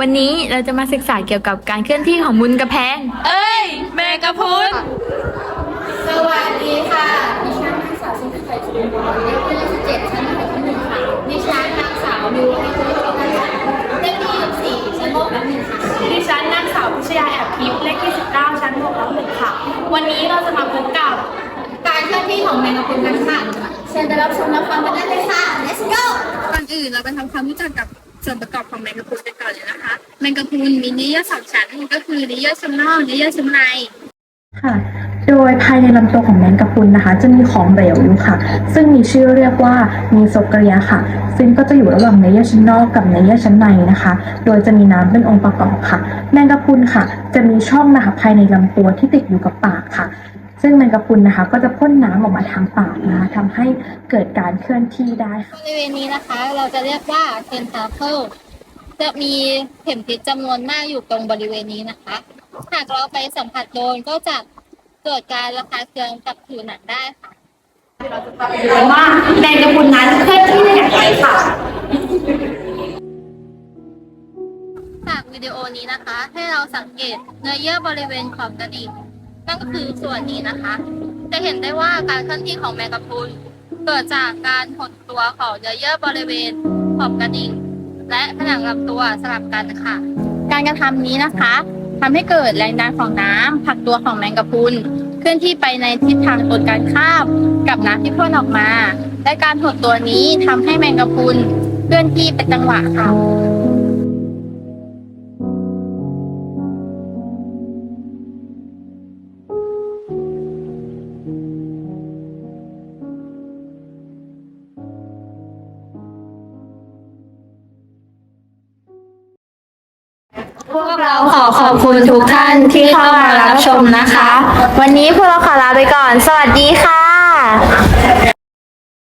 วันนี้เราจะมาศึกษาเกี่ยวกับการเคลื่อนที่ของมุนกระแพง เอ้ย แมงกะพรุน สวัสดีค่ะ ดิฉันนางสาวสุนิไทยชุมพรเลขที่27ชั้นหกทับหนึ่งค่ะดิฉันนางสาวมิวนิคุยชินันเลขที่24ชั้นหกทับหนึ่งค่ะดิฉันนางสาวพิชยาแอบทิพย์เลขที่19ชั้น6ทับหนึ่งค่ะ วันนี้เราจะมาพบกับ การเคลื่อนที่ของแมงกะพรุนกันค่ะเชิญไปรับชมรับฟังกันได้เลยค่ะ let's go ก่อนอื่นเราไปทำความรู้จักกับ ส่วนประกอบของแมงกะพรุนกันก่อนเลยนะคะ แมงกะพรุนมีเนื้อสองชั้นก็คือเนื้อชั้นนอกเนื้อชั้นในค่ะ โดยภายในลำตัวของแมงกะพรุนนะคะ จะมีของเหลวอยู่ค่ะ ซึ่งมีชื่อเรียกว่ามีโซเกรียค่ะ ซึ่งก็จะอยู่ระหว่างเนื้อชั้นนอกกับเนื้อเยื่อชั้นในนะคะ โดยจะมีน้ำเป็นองค์ประกอบค่ะ แมงกะพรุนค่ะ จะมีช่องนะคะภายในลำตัวที่ติดอยู่กับปากค่ะ ซึ่งแมงกะพรุนนะคะ ก็จะพ่นน้ำออกมาทางปากนะคะทำให้เกิดการเคลื่อนที่ได้ค่ะบริเวณนี้นะคะ เราจะเรียกว่าเทนทาเคิลจะมีเข็มทิศจำนวนมากอยู่ตรงบริเวณนี้นะคะ หากเราไปสัมผัสโดนก็จะเกิดการระคายเคืองกับผิวหนังได้ค่ะว่าแมงกะพรุนนั้นเคลื่อนที่ได้อย่างไรค่ะจากวิดีโอนี้นะคะ ให้เราสังเกตเนื้อเยื่อบริเวณขอบกระดิ่ง นั่นก็คือส่วนนี้นะคะ จะเห็นได้ว่าการเคลื่อนที่ของแมงกะพรุนเกิดจากการหดตัวของเนื้อเยื่อบริเวณขอบกระดิ่ง และผนังลำตัวสลับกันค่ะ การกระทำนี้นะคะทำให้เกิดแรงดันของน้ำผลักตัวของแมงกะพรุนเคลื่อนที่ไปในทิศทางตรงกันข้ามกับน้ำที่พ่นออกมา และการหดตัวนี้ทำให้แมงกะพรุนเคลื่อนที่เป็นจังหวะค่ะ พวกเราขอขอบคุณทุกท่านที่เข้ามารับชมนะคะ วันนี้พวกเราขอลาไปก่อน สวัสดีค่ะ